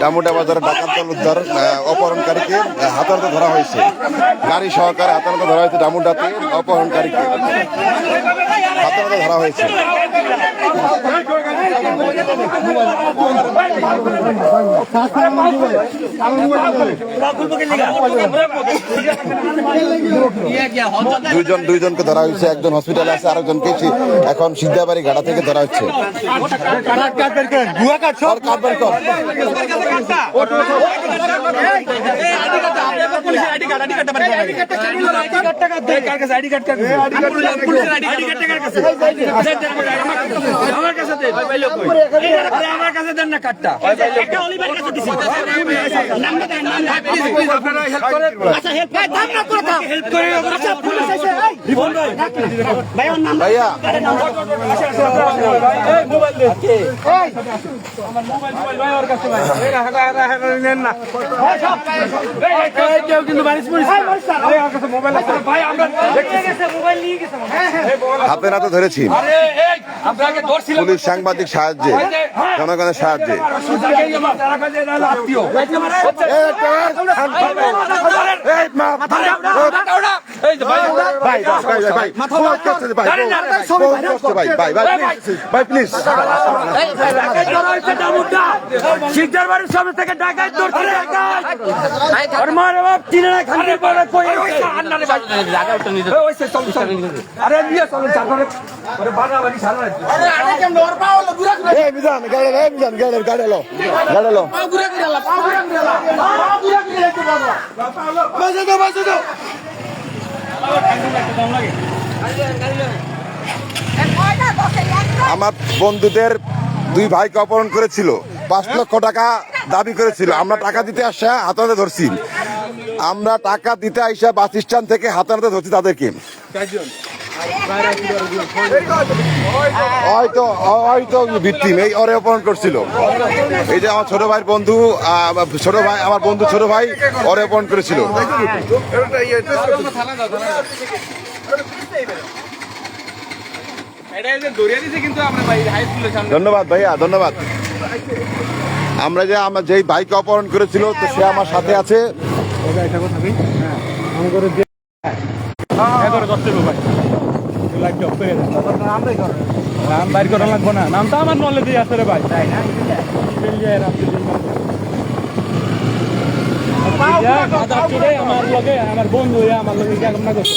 ডামুডা বাজারে ডাকাতদল উদ্ধার আহ, অপহরণকারীকে আহ, হাতাহাতে ধরা হয়েছে। গাড়ি সহকারে হাতাহাতে ধরা হয়েছে ডামুডাতে অপহরণকারীকে। হাতাহাতে ধরা হয়েছে। দুইজন দুইজনকে ধরা হয়েছে একজন হসপিটালে আছে আরেকজনকে এখন সিদ্ধাবাড়ি ঘাটা থেকে ধরা হচ্ছে। কর, কাট বের কর। আচ্ছা আচ্ছা ভাইয়া মোবাইল ধরেছি পুলিশ সাংবাদিক সাহায্যে জনগণের সাহায্যে ভাই ভাই ভাই ভাই বহুত কষ্ট ভাই বহুত কষ্ট ভাই ভাই ভাই প্লিজ ভাই প্লিজ শিকদার বাড়ির সামনে থেকে ডাকাত ধরছে ডাকাত। আর মারে বাপ চিনে না খালি পরে কই আরে নিয়ে চলুন চারপারে আরে বাড়া বাড়ি সারা এই বিধান গাড়ি এই বিধান গাড়ি গাড়ি লো গাড়ি লো বাজে দাও বাজে দাও আমার বন্ধুদের দুই ভাইকে অপহরণ করেছিল। পাঁচ লক্ষ টাকা দাবি করেছিল। আমরা টাকা দিতে আসা হাতাতে ধরছি। আমরা টাকা দিতে আইসা বাস স্ট্যান্ড থেকে হাতাতে ধরছি তাদেরকে। হয়তো ভিত্তিম। এই এই যে আমার ছোট ভাইয়ের বন্ধু ভাই, আমার বন্ধু ছোট ভাই অপহরণ করেছিল। ধন্যবাদ ভাইয়া ধন্যবাদ আমরা যে আমার যেই বাইক অপহরণ করেছিল তো সে আমার সাথে আছে নাম বাইর করা লাগবো না নামটা আমার নলেজে আছে রে ভাই আমার লগে আমার বন্ধু আমার লগে কেমন না করছে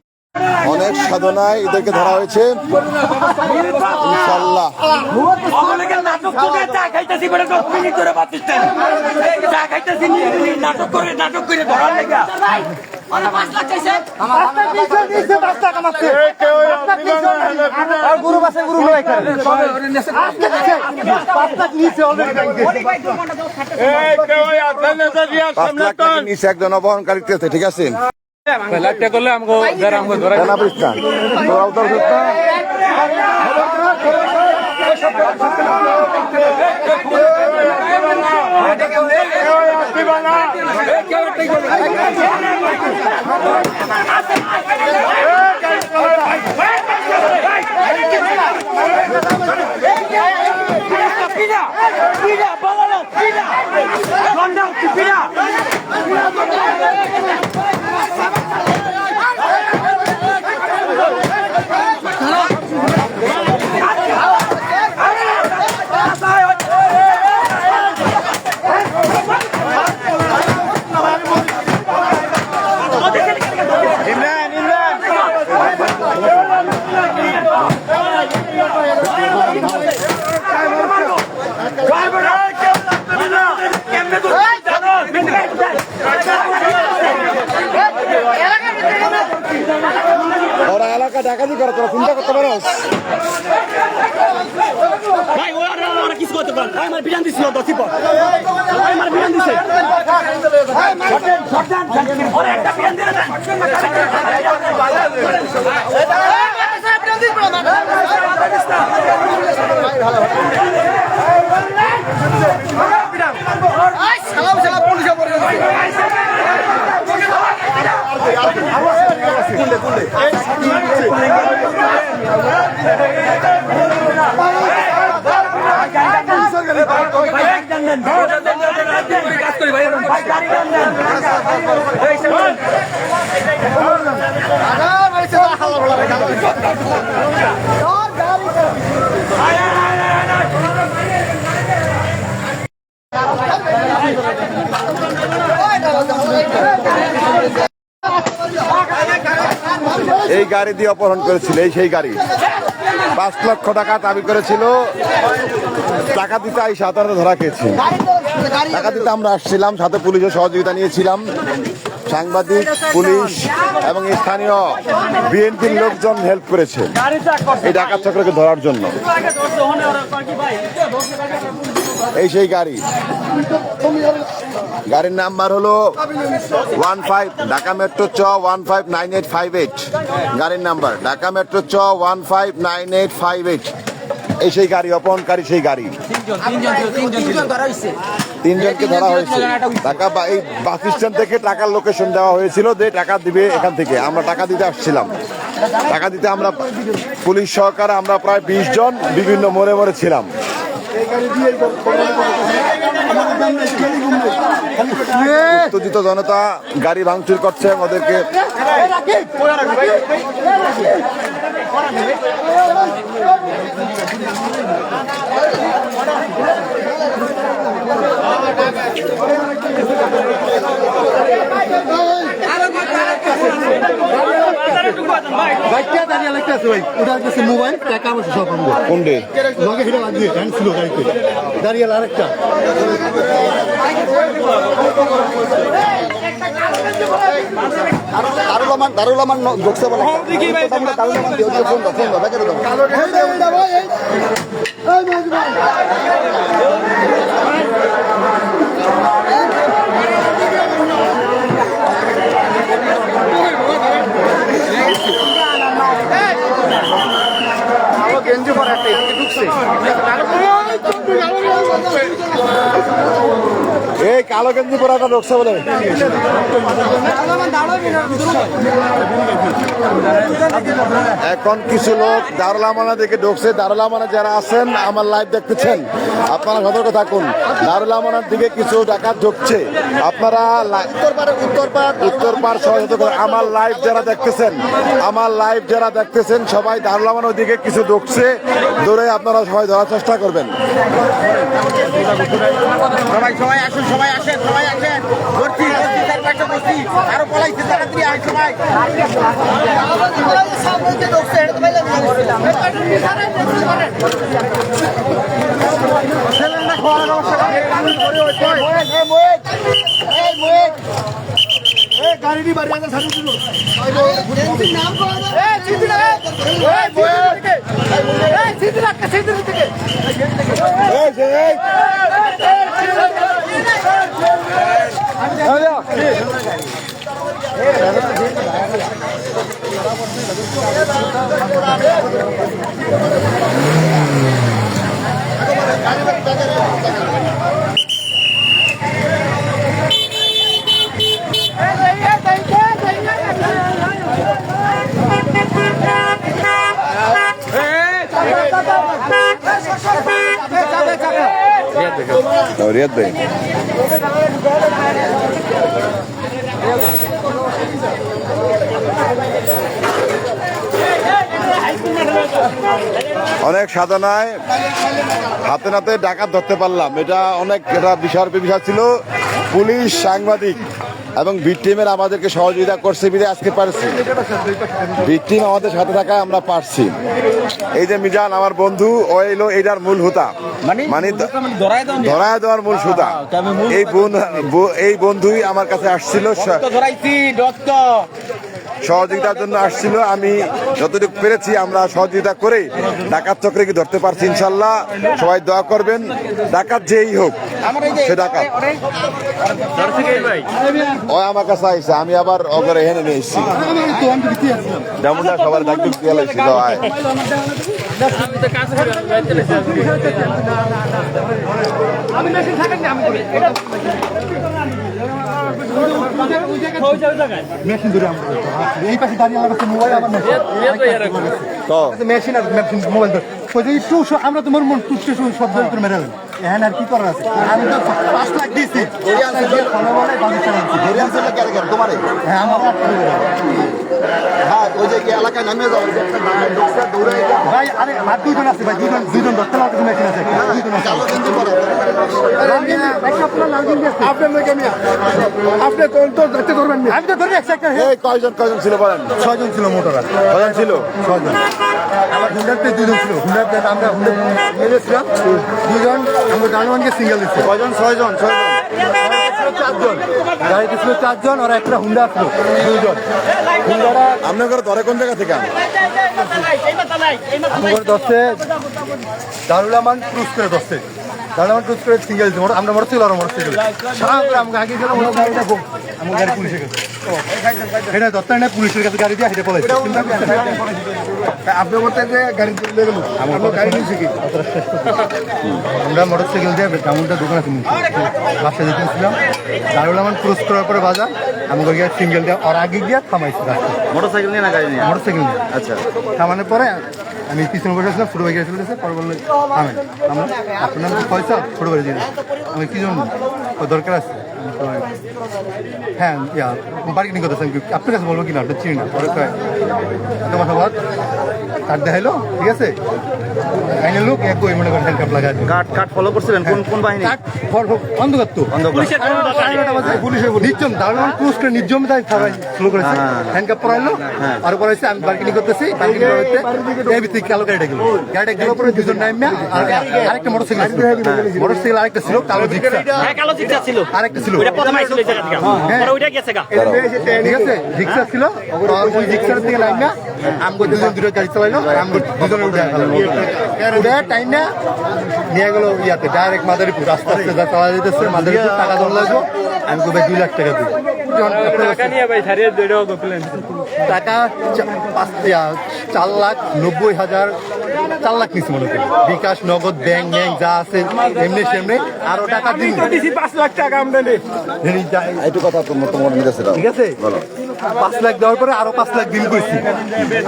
অনেক সাধনায় এদেরকে ধরা হয়েছে। ইনশাল্লাহ নিচে একজন অপহরণকারী ঠিক আছে? লাইটটা করলে আমাকে যারা আমাকে ধরা কেনা পরিষ্কার তোরা উত্তর দিস না? পিনা পিনা বলো পিনা গন্ডা পিনা কেমনে তো জানো ওরা এলাকা ডাকাতি করে তোরা চিন্তা করতে পারো ভাই ওরা ওরা কিছু করতে পারেন ভাই আমার বিরান দিছিল দশি পর ভাই আমার বিরান দিছে ওরা একটা বিরান দিলে দেন এই গাড়ি দিয়ে অপহরণ করেছিল এই সেই গাড়ি পাঁচ লক্ষ টাকা দাবি করেছিল। টাকা দিতে আই সাধারণত ধরা খেয়েছি। টাকা দিতে আমরা আসছিলাম, সাথে পুলিশের সহযোগিতা নিয়েছিলাম। সাংবাদিক, পুলিশ এবং স্থানীয় বিএনপির লোকজন হেল্প করেছে এই ডাকাত চক্রকে ধরার জন্য। এই সেই গাড়ি। গাড়ির নাম্বার হলো ওয়ান ফাইভ ঢাকা মেট্রো চ one five nine eight five eight. গাড়ির নাম্বার ঢাকা মেট্রো চ one five nine eight five eight. এই সেই গাড়ি অপহরণকারী সেই গাড়ি। তিনজনকে ধরা হয়েছে। টাকা বা- এই বাস স্ট্যান্ড থেকে টাকার লোকেশন দেওয়া হয়েছিল যে টাকা দিবে এখান থেকে। আমরা টাকা দিতে আসছিলাম। টাকা দিতে আমরা পুলিশ সহকারে আমরা প্রায় বিশ জন বিভিন্ন মোড়ে মোড়ে ছিলাম। উত্তেজিত জনতা গাড়ি ভাঙচুর করছে ওদেরকে বাইকটা দাঁড়িয়ে লাগতে আছে ভাই। ওটার কাছে মোবাইল টাকা পয়সা সব আমাদের। কোনডে লগে হিরে লাগিয়ে হ্যান্ড ছিল গাড়িতে। দাঁড়িয়ে আরেকটা। দারুল আমার দারুল বলে দারুল আমার দিয়ে ফোন দাও ফোন দাও দেখে দাও গেঞ্জি পরে একটা ঢুকছে। এই কালো গেঞ্জি পরাটা ঢুকছে বলে। এখন কিছু লোক দারুলামানা দিকে ঢুকছে। দারুলামানা যারা আছেন, আমার লাইভ দেখতেছেন, আপনারা সতর্ক থাকুন। দারুলামানার দিকে কিছু ডাকাত ঢুকছে। আপনারা লা- উত্তর পারে উত্তর পার উত্তর সবাই আমার লাইভ যারা দেখতেছেন, আমার লাইভ যারা দেখতেছেন, সবাই দারুলামানার দিকে কিছু ঢুকছে। দৌড়ে আপনারা সবাই ধরার চেষ্টা করবেন। সবাই সবাই আসুন সবাই আসেন সবাই আসেন। ভর্তি ভর্তি চার পাঁচটা ভর্তি। আরও পলাইছে তাড়াতাড়ি আয় সবাই। গাড়িটি বাড়ি সাথে ছিল যে, 아니야. রিয়াদ অনেক সাধনায় হাতে নাতে ডাকাত ধরতে পারলাম। এটা অনেক, এটা বিশাল বিষয় ছিল। পুলিশ সাংবাদিক। এবং বিটিএমের আমাদেরকে সহযোগিতা করছে বিদে আজকে পারছি। বিটিএম আমাদের সাথে থাকা আমরা পারছি। এই যে মিজান আমার বন্ধু ও এলো এইটার মূল হুতা। মানে ধরাই দাও ধরায় দেওয়ার মূল সুতা এই বন্ধু এই বন্ধুই আমার কাছে আসছিল সহযোগিতার জন্য আসছিল। আমি যতটুকু পেরেছি আমরা সহযোগিতা করে ডাকাত চক্রে কি ধরতে পারছি ইনশাল্লাহ। সবাই দোয়া করবেন। ডাকাত যেই হোক সে ডাকাত। ও আমার কাছে আমি আবার অগরে এখানে নিয়ে এসেছি। সবার লাইছি, দাও, আয়। মেশিন ধরে আমরা এই পাশে দাঁড়িয়ে আমার কাছে মোবাইল আমার মেশিন মেশিন আর মেশিন মোবাইল ধরে। ওই যে একটু আমরা তোমার মন টুকটে শুনে সব ধরে করে মেরালেন হ্যাঁ আর কি করার আছে? আমি তো পাঁচ লাখ দিয়েছি। হ্যাঁ আমার হ্যাঁ ওই যে এলাকায় নামিয়ে। ভাই আরে আর দুইজন আছে ভাই দুইজন দুইজন দশটা লাখ মেশিন আছে। দুইজন আছে। কালো গেঞ্জি পরা। আপনি কোন তো দেখতে ধরবেন আমি তো ধরে একশো একটা এই কয়জন কয়জন ছিল বলেন? ছয়জন ছিল মোটর আর। কয়জন ছিল? ছয়জন। আমার দুজন ছিল। আমরা হুন্ডার দুজন ডানওয়ানকে সিঙ্গেল দিচ্ছি কয়জন? ছয়জন ছয়জন। চারজন গাড়িতে ছিল চারজন আর একটা হুন্ডা ছিল দুজন হুন্ডারা আপনার ঘরে ধরে কোন জায়গা থেকে? আমার দশে দারুল আমান ক্রুজ করে দশে দারুল আমান ক্রুজ করে সিঙ্গেল দিচ্ছি মোটর- আমরা মোটরসাইকেল আর মোটরসাইকেল। সারা আমাকে আগে গেলাম ওরা গাড়িটা আমার গাড়ি পুলিশে গেছে। এটা দত্তা না পুলিশের কাছে গাড়ি দিয়ে হেঁটে পলাইছে। আপনার মধ্যে যে গাড়ি তুলে গেল আমার গাড়ি নিয়েছে কি? আমরা মোটরসাইকেল দিয়ে ডাউনটা দোকানে কিনেছি বাসা যেতেছিলাম দারুল আমান ক্রুজ করার পরে বাজার আমাকে গিয়ে সিঙ্গেল দিয়ে আর আগে গিয়ে থামাইছি মোটর সাইকেল নিয়ে না গাড়ি নিয়ে? মোটরসাইকেল নিয়ে। আচ্ছা। থামানোর পরে আমি পিছনে বসেছিলাম ছোটো বাইকে চলেছে পরে বলল থামেন আমরা আপনার নাম পয়সা ছোটো বাইরে দিয়ে আমি কি জন্য? ও দরকার আছে? হ্যাঁ ইয়া বার্গেনিং করতেছেন আপনার কাছে বলব কি না আপনি চিনি না পরে কয়। বল। কার্ড দেখাইলো ঠিক আছে? আইনে লোক এক বই মনে করেন হ্যান্ডকাপ লাগা কাট কাট ফলো করছিলেন? কোন কোন বাহিনী? কার্ড ফর অন্ধকার তো। নির্জম দারুণ ক্রুজ করে নির্জম তাই স্লো করেছে। হ্যান্ডকাপ পরাইলো। আর পরাইছে আমি বার্গেনিং করতেছি। বার্গেনিং করতে এই কালো গাড়িটা গেল? গাড়িটা গেল পরে দুজন নাইমে আর আরেকটা মোটরসাইকেল ছিল মোটরসাইকেল আরেকটা ছিল কালো জিক্সা হ্যাঁ কালো ছিল। আরেকটা ছিল ওইটা প্রথমে আইছিল এই জায়গা থেকে। পরে ওইটা গেছে গা। ঠিক আছে? জিক্সা ছিল? ওই রিক্সার থেকে নাইমে আমগো দুজন দুটো গাড়ি চালাইলো আমগো দুজনে উঠে গেল উঠে টাইম না? নিয়ে গেল ইয়াতে ডাইরেক্ট মাদারীপুর। রাস্তা আস্তে যা চালা যেতেছে মাদারীপুর টাকা লাগল আমি কবে দুই লাখ টাকা দিই। টাকা নিয়ে ভাই ছাড়িয়ে প্লেন টাকা চার লাখ নব্বই হাজার চার লাখ নিচ্ছে মনে করি বিকাশ নগদ ব্যাংক ব্যাংক যা আছে এমনি সেমনি আরও টাকা দিন। পাঁচ লাখ টাকা আমদানি। একটু কথা তোমার তোমার নিতেছে ঠিক আছে? পাঁচ লাখ দেওয়ার পরে আরও পাঁচ লাখ দিন কইছি।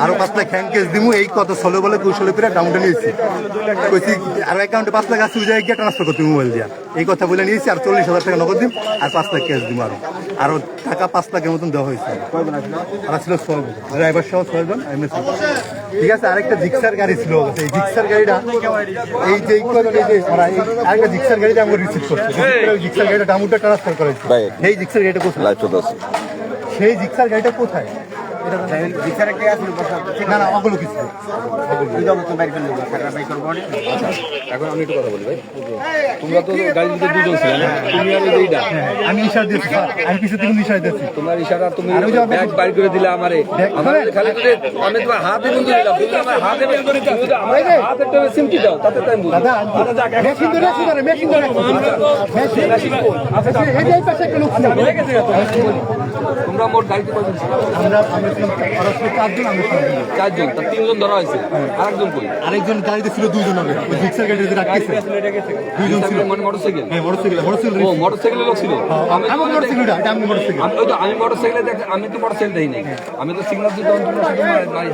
আরও পাঁচ লাখ হ্যান্ড ক্যাশ দিমু এই কত ষোলো বলে কৌশলে করে ডাউনটা নিয়েছি। কইছি আর অ্যাকাউন্টে পাঁচ লাখ আছে উজায় গিয়ে ট্রান্সফার করতে মোবাইল দিয়া। এই কথা বলে নিয়েছি আর চল্লিশ হাজার টাকা নগদ দিম আর পাঁচ লাখ ক্যাশ দিম আরও। আরও টাকা পাঁচ লাখের মতন দেওয়া হয়েছে আর। ছিল ড্রাইভার সহ ছয়জন এমনি। ঠিক আছে আরেকটা জিক্সার গাড়ি ছিল। এই জিক্সার গাড়িটা এই যে এই যে আরেকটা জিক্সার গাড়িটা আমরা রিসিভ করছি। জিক্সার গাড়িটা ডাউনটা ট্রান্সফার করেছি। এই জিক্সার গাড়িটা কোথায়? সেই জিক্সার গাড়িটা কোথায়? না না ওগুলো কিছু। এখন আমি একটু কথা বলি ভাই। তোমরা তো গাড়ির দুজন ছিলে না? তুমি আর এইটা আমি ইশারা দিয়েছি আমি পিছু থেকে ইশারা দিয়েছি। তোমার ইশারা তুমি ব্যাগ বাইর করে দিলে আমারে। আমার খালি করে আমি তোমার হাতে বন্ধু দিলাম। তুমি আমার হাতে বের করে দাও তুমি আমার হাতে একটা সিমটি দাও তাতে তাই বুঝি দাদা মেশিন ধরে আছি ধরে মেশিন ধরে মেশিন আচ্ছা এই যে পাশে একটা লোক ছিল। হয়ে তোমরা মোট গাড়িতে কয়জন আমরা চারজন আমরা চারজন তার তিনজন ধরা হয়েছে। আরেকজন কই? আরেকজন গাড়িতে ছিল দুজন হবে ওই জিক্সার গাড়িতে রাখতেছে দুজন ছিল? মানে মোটরসাইকেল হ্যাঁ মোটরসাইকেল মোটরসাইকেল ও মোটরসাইকেলের লোক ছিল? আমি আমার মোটরসাইকেল এটা আমি মোটরসাইকেল আমি তো আমি মোটরসাইকেলে দেখ আমি তো মোটরসাইকেল দেই নাই। আমি তো সিগন্যাল তখন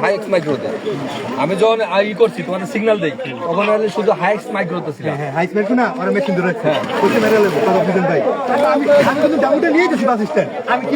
হাই এক্স মাইক্রোতে আমি যখন ই করছি তোমাদের সিগন্যাল দেই। তখন শুধু হাই এক্স মাইক্রোতে ছিল। হ্যাঁ হাই স্পিড না ওরা মেশিন ধরে ওকে মেরে লেবো ভাই আমি আমি কিন্তু ডাউনটা নিয়ে গেছি বাস স্ট্যান্ড আমি কি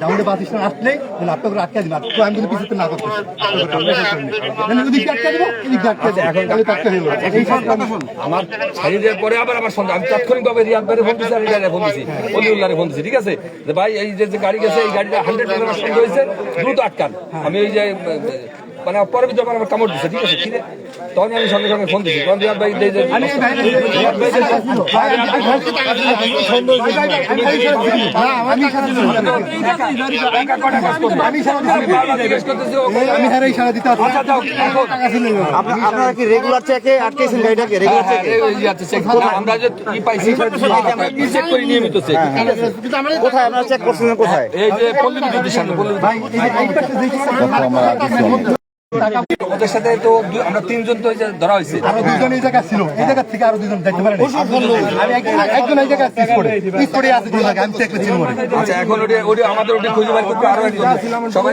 ডামুডে বাস স্ট্যান্ড আসলে আপনাকে আটকা দিন তো আমি কিন্তু পিছুতে না করতেছি ওদিকে আটকা দিব এদিকে আটকা দিব। এখন আমি আটকা দিল এই সব আমার ছাড়ি দেওয়ার পরে আবার আমার সঙ্গে আমি তাৎক্ষণিক ভাবে রিয়াদ ভাইয়ের ফোন দিচ্ছি রিয়াদের ফোন দিচ্ছি অলিউল্লাহরে ফোন দিচ্ছি ঠিক আছে? যে ভাই এই যে যে গাড়ি গেছে এই গাড়িটা হান্ড্রেড পার্সেন্ট সঙ্গে হয়েছে দ্রুত আটকান। আমি ওই যে মানে পরে যখন আমার কামড় দিচ্ছে ঠিক আছে? তখন আমি সঙ্গে সঙ্গে ফোন দিচ্ছি তখন রিয়াদ ভাই ভাই আমি হ্যাঁ। আচ্ছা এখন আপনারা কি রেগুলার চেকে আটকেছেন গাড়িটাকে রেগুলার হ্যাঁ, করে। আমরা যে ই পাইছি আমরা চেক করি নিয়মিত চেক কোথায় আপনারা চেক করছিলেন কোথায় এই যে পল্লী বিদ্যুতের সামনে পল্লী ওদের সাথে তো দু- আমরা তিনজন তো ধরা হয়েছে। আরও দুজন এই ছিল। এই জায়গা থেকে আরও দুজন দেখতে পারেন। আমি একজন এই জায়গায় পিস করে পিস করে আছে দুজন আমি চেক চিনি আচ্ছা এখন ওটা ওটা আমাদের ওটা খুঁজে বের করতে আরও একজন। সবাই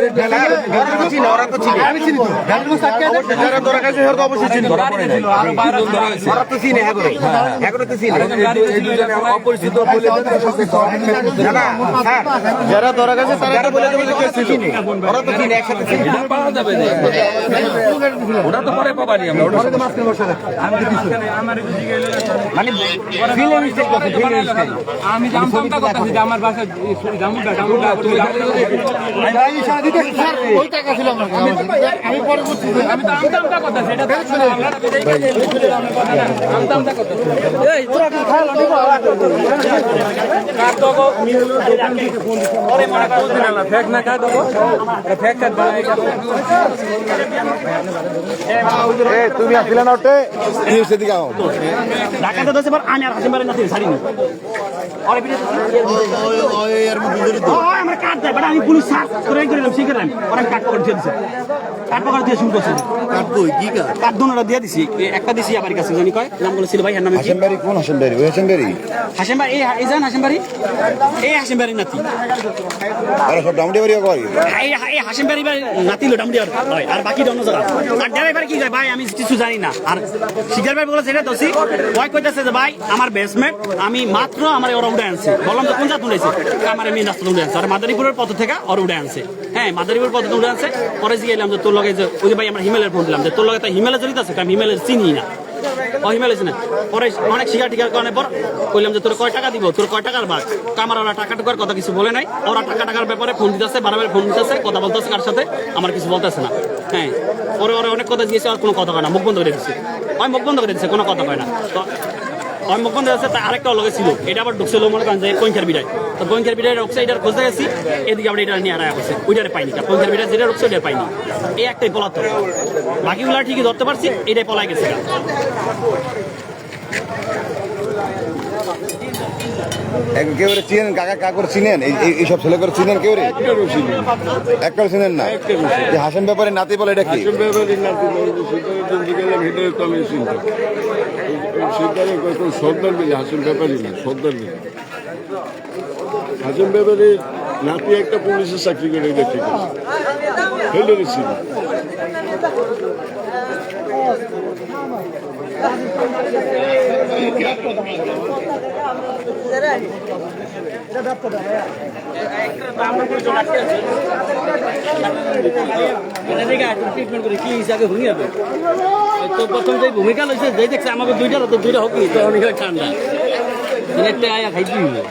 আমি চিনি তো। গাড়ির মধ্যে যারা ধরা খাইছে সেটা তো অবশ্যই চিনি ধরা পড়ে নাই। তিনজন ধরা হয়েছে। ওরা তো চিনে করে তো চিনে এই দু- এই দুজনে আমার অপরিচিত বলে না না যারা ধরা গেছে তারা বলে দেবে যে কে ছিল। ওরা তো চিনে একসাথে চিনে পাওয়া যাবে না ওটা তো পরে পাবানি আমরা। ওটা মানে ফিল্ম মিস্টেক করছে ফিল্ম মিস্টেক আমি জামতামটা করতেছি যে আমার বাসায় জামুটা জামুটা তুমি আমি ইশারা দিতে স্যার, ওই টাকা ছিল আমার কাছে। আমি পরে বুঝছি যে আমি জামতামটা করতেছি এটা জামতামটা করতেছি। এই তোরা কি খাওয়া লাগবে কাট দগো ওরে মনে করো দিনা না ফেক না কাট দগো ফেক কাট বানাই এ তুমি আসলে না ওটে নিউজ এদিকে আও। ঢাকাতে দোষে বার আমি আর হাসিম বারে নাতি ছাড়িনি। ওরে বিরে ও আমার কাট দেয় বাট আমি পুলিশ সার্চ করে করলাম শিখে দিলাম ওরা কাট করে দিয়ে দিছে। কাট পকড় দিয়ে শুরু করছে। কাট কই কি কাট কাট দুনোটা দিয়ে দিছি। একটা দিছি আবার কাছে জানি কয়? নাম বলে ছিল ভাই এর নাম কি? হাসেম বাড়ি কোন হাসেম বাড়ি? ওই হাসেম বাড়ি? হাসিম ভাই এই জান হাসিম বাড়ি? এই হাসিম বাড়ির নাতি। আর সব ডামডি বাড়ি কই এই এই হাসিম বাড়ি বাড়ি নাতি লো ডামডি আর আর বাকি অন্য জায়গা আর কি যায়? ভাই, আমি কিছু জানি না। আর শিকার ভাই বলে সেটা দোষী। কয় কইতেছে যে, ভাই, আমার বেসমেন্ট আমি মাত্র আমার ওরা উড়ে আনছে। বললাম তো কোন জাত উড়েছে আমার মেন রাস্তা উড়ে আনছে। আর, মাদারীপুরের পথ থেকে ওরা উড়ে আনছে। হ্যাঁ মাদারীপুর পথ উড়ে আনছে। পরে জিজ্ঞাসলাম যে, তোর লগে যে, ওই যে ভাই, আমরা হিমেলের ফোন দিলাম। যে, তোর লগে তো হিমেলে জড়িত আছে? কারণ হিমেলের চিনি না। ও হিমেলে না? পরে অনেক শিকার টিকার কারণে পর কইলাম যে তোর কয় টাকা দিব? তোর কয় টাকার ভাগ? আমার ওরা টাকা টুকার কথা কিছু বলে নাই। ওরা টাকা টাকার ব্যাপারে ফোন দিতেছে, বারবার ফোন দিতেছে, কথা বলতেছে কার সাথে? আমার কিছু বলতেছে না। হ্যাঁ পরে ওরা অনেক কথা দিয়েছে, আর কোনো কথা কয় না। মুখ বন্ধ করে দিচ্ছে আমি মুখ বন্ধ করে দিচ্ছে কোনো কথা কয় না। তো আছে তা আরেকটা লগে ছিল। এটা আবার ঢুকছিল মনে করেন যে কৈঙ্কার বিড়ায় তো কৈঙ্কার বিড়ায় রক্সে এটার গেছি এদিকে আবার এটা নিয়ে আনা করছে ওইটারে পাইনি। বিড়ায় যেটা রক্সে ওইটা পাইনি। এই একটাই পলাতো বাকিগুলো ঠিকই ধরতে পারছি এটাই পলাই গেছে এক কেউ রে চিনেন কাকা কাকুর চিনেন? এই এই- এইসব ছেলে করে চিনেন কেউ রে একটা চিনেন না? যে হাসেম ব্যাপারে নাতি বলে এটা কি? সর্দার মিলে, হাসিম ব্যাপারী না, সর্দার মিলে। হাসিম ব্যাপারী নাতি একটা পুলিশের চাকরি করে, এটা ঠিক আছে। ফেলে গেছি ট্রিটমেন্ট করে কি হিসাবে ভূমি হবে তো প্রথম যে ভূমিকা লইছে যে দেখছে আমাকে দুইটা তো দুইটা হোক তো অনেক ঠান্ডা একটা আয়া খাইতে হবে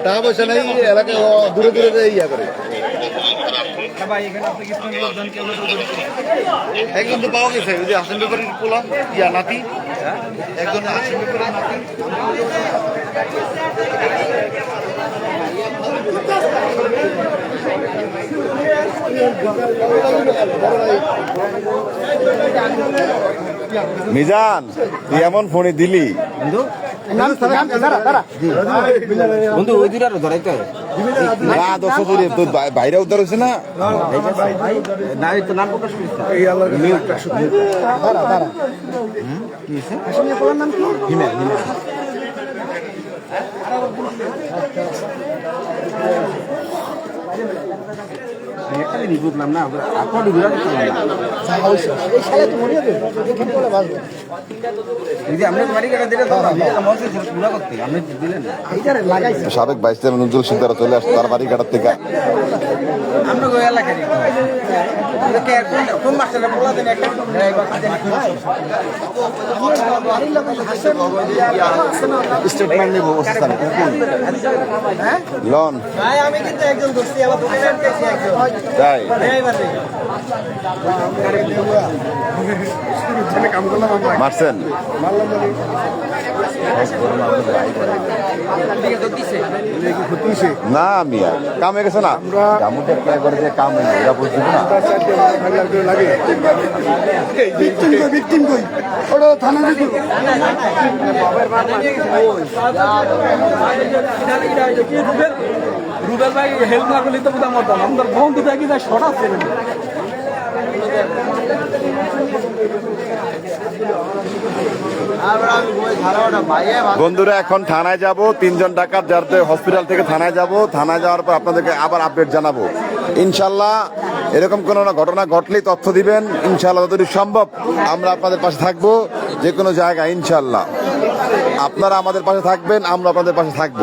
টাকা পয়সা নাই এলাকায় দূরে দূরে ইয়া করে একজন তো পাওয়া গেছে ওই যে হাসিম ব্যাপারীর পোলা ইয়া নাতি একজন হাসিম ব্যাপারীর নাতি। মিজান তুই এমন ফোনে দিলি? বন্ধু? ওই দুইটা ধরাইতে না দশ করে বাই- বাইরে উদ্ধার হয়েছে না? না তো নাম প্রকাশ করিস না। জিনিস বুঝলাম না আপনার আপনি দিলেন না। এইটারে লাগাইছে। সাবেক ভাইস চেয়ারম্যান উজ্জ্বল সিং তারা চলে আসছে তার বাড়ি ঘাটার থেকে। আমরা ওই এলাকায় কোন মাস্টারটা বলা দেন একটা? স্টেটমেন্ট নেব লন। আমি কিন্তু একজন। তাই? মারছেন? না, মিয়া। কামে গেছে না? কামুটা কে করে যে কাম এটা বুঝছি না। থানা না শর্ট আছে। বন্ধুরা, এখন থানায় যাব, তিনজন ডাকাত যাতে হসপিটাল থেকে থানায় যাব, থানায় যাওয়ার পর আপনাদেরকে আবার আপডেট জানাব। ইনশাল্লাহ এরকম কোনো ঘটনা ঘটলেই তথ্য দিবেন ইনশাল্লাহ যতটুকু সম্ভব আমরা আপনাদের পাশে থাকব যে কোনো জায়গায় ইনশাল্লাহ আপনারা আমাদের পাশে থাকবেন আমরা আপনাদের পাশে থাকব।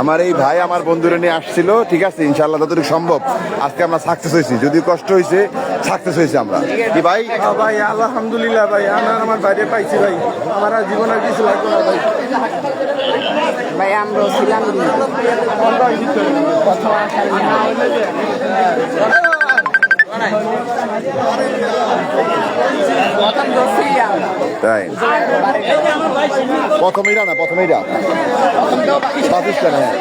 আমার এই ভাই আমার বন্ধুরা নিয়ে আসছিল ঠিক আছে ইনশাল্লাহ যতটুকু সম্ভব। আজকে আমরা সাকসেস হয়েছি যদি কষ্ট হয়েছে সাকসেস হয়েছে আমরা। কি ভাই? ভাই আলহামদুলিল্লাহ ভাই আমার আমার বাইরে পাইছি ভাই। আমার জীবনের কিছু লাগবে না ভাই। ভাই আমরা ছিলাম। তাই। প্রথম এইটা না, প্রথম এইটা পাকিস্তান হ্যাঁ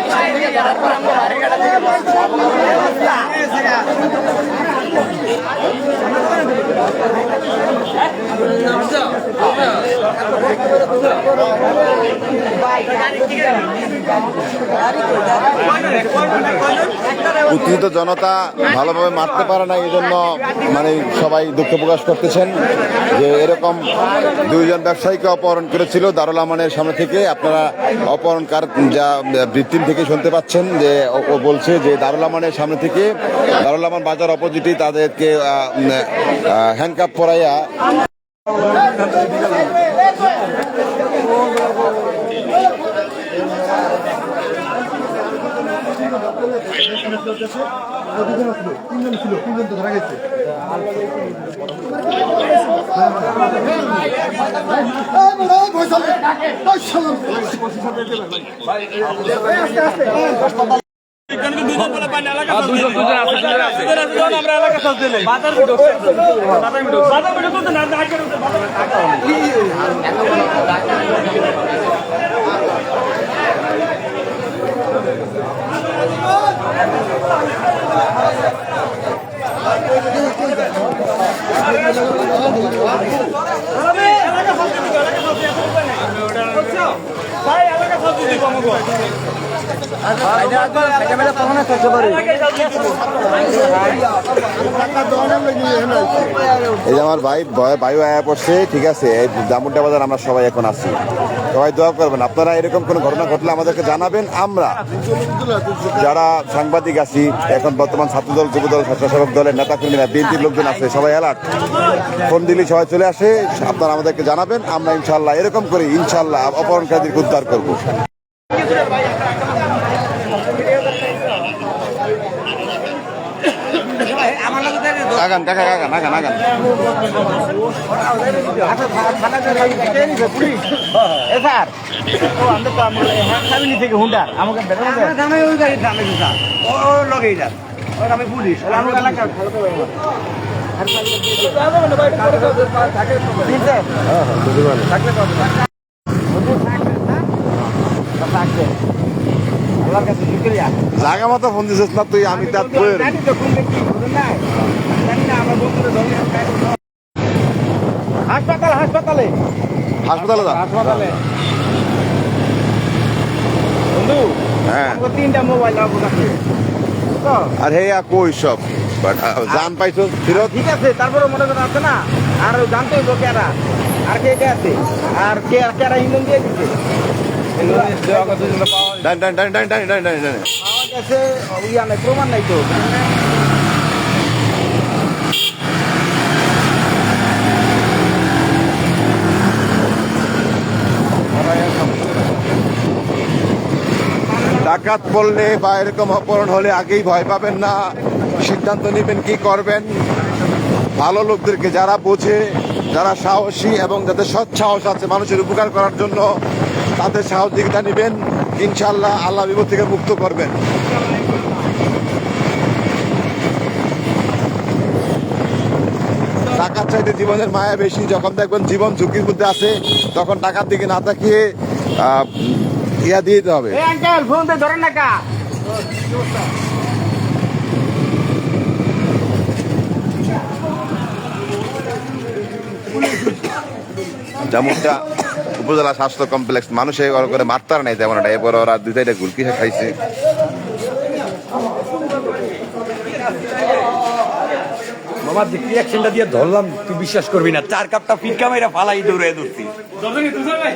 উত্তেজিত জনতা ভালোভাবে মারতে পারে না, এই জন্য মানে সবাই দুঃখ প্রকাশ করতেছেন যে এরকম দুইজন ব্যবসায়ীকে অপহরণ করেছিল দারুল আমানের সামনে থেকে। আপনারা অপহরণকার যা বৃত্তিম থেকে শুনতে পাচ্ছেন যে ও- বলছে যে দারুল আমানের সামনে থেকে দারুল আমান বাজার অপোজিটে তাদেরকে হ্যান্ডকাপ পরাইয়া তিনজন ছিল তিনজন তো ধরা গেছে। আমরা এলাকা সাথে নেই বাজার ভিডিও বাজার ভিডিও বাজার ভিডিও করতে না ভাই এলাকা সাথে দিব আমাকে এই যে আমার ভাই বায়ু আয়া পড়ছে, ঠিক আছে? এই দামুড্ডা বাজার আমরা সবাই এখন আছি। সবাই দোয়া করবেন। আপনারা এরকম কোনো ঘটনা ঘটলে আমাদেরকে জানাবেন। আমরা যারা সাংবাদিক আছি, এখন বর্তমান ছাত্রদল, যুবদল স্বেচ্ছাসেবক দলের নেতা কর্মীরা বিএনপির লোকজন আছে, সবাই অ্যালার্ট ফোন দিলে সবাই চলে আসে, আপনারা আমাদেরকে জানাবেন। আমরা ইনশাল্লাহ এরকম করে ইনশাল্লাহ অপহরণকারীদেরকে উদ্ধার করব আগান কাকা আগান আগান আগান স্যার ও আমরা তো আমরা হ্যাঁ ফ্যামিলি থেকে হুন্ডা আমাকে বেতন দেয় দামে ওই গাড়ি দামে স্যার ও ও লগেই যান ওর আমি পুলিশ এলাকা আল্লাহর কাছে জায়গা মতো ফোন দিছিস না তুই আমি তার তো হাসপাতাল হাসপাতালে। হাসপাতালে যা। হাসপাতালে। বন্ধু হ্যাঁ। তিনটা মোবাইল কাছে তো। আর হে কই সব? জান পাইছো ফিরত? ঠিক আছে তারপরে মনে করেন আছে না? আর জানতে হইব কেরা? আর কে কে আছে? আর কে কারা ইন্ধন দিয়ে দিচ্ছে ডান ডান ডান ডান ডান ডান ডান। ডান গেছে ইয়া নাই প্রমাণ নাই তো। ডাকাত পড়লে বা এরকম অপহরণ হলে আগেই ভয় পাবেন না। সিদ্ধান্ত নেবেন কি করবেন। ভালো লোকদেরকে যারা বোঝে যারা সাহসী এবং যাদের সৎ সাহস আছে মানুষের উপকার করার জন্য তাদের সহযোগিতা নেবেন ইনশাল্লাহ আল্লাহ বিপদ থেকে মুক্ত করবেন। টাকার চাইতে জীবনের মায়া বেশি যখন দেখবেন জীবন ঝুঁকির মধ্যে আছে তখন টাকার দিকে না তাকিয়ে ইয়া দিয়ে দিতে হবে। ধরেন না কা। যেমনটা উপজেলা স্বাস্থ্য কমপ্লেক্স মানুষে করে মারতার নাই তেমন একটা এরপর ওরা দুই চারটা গুলকি খাইছে। মামা, যে রিয়াকশনটা দিয়ে ধরলাম, তুই বিশ্বাস করবি না। চার কাপটা ফিটকা মেরা ফালাই দৌড়ে ধরছি। থানায়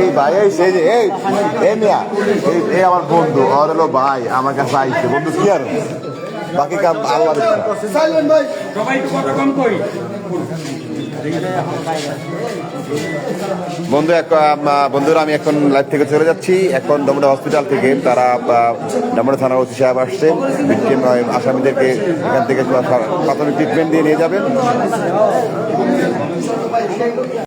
এই ভাই এই সেই যে এই এই মিয়া এই এই আমার বন্ধু ওর হলো ভাই আমার কাছে আইছে। বন্ধু কি আর? বাকি কাম আল্লাহ দেখবে। সাইলেন্ট ভাই। সবাই কথা কম কই বন্ধু বন্ধুরা আমি এখন লাইভ থেকে চলে যাচ্ছি। এখন ডমরা হসপিটাল থেকে তারা ডমরা থানার ওসি সাহেব আসছে। victim, আসামিদেরকে এখান থেকে প্রাথমিক ট্রিটমেন্ট দিয়ে নিয়ে যাবেন।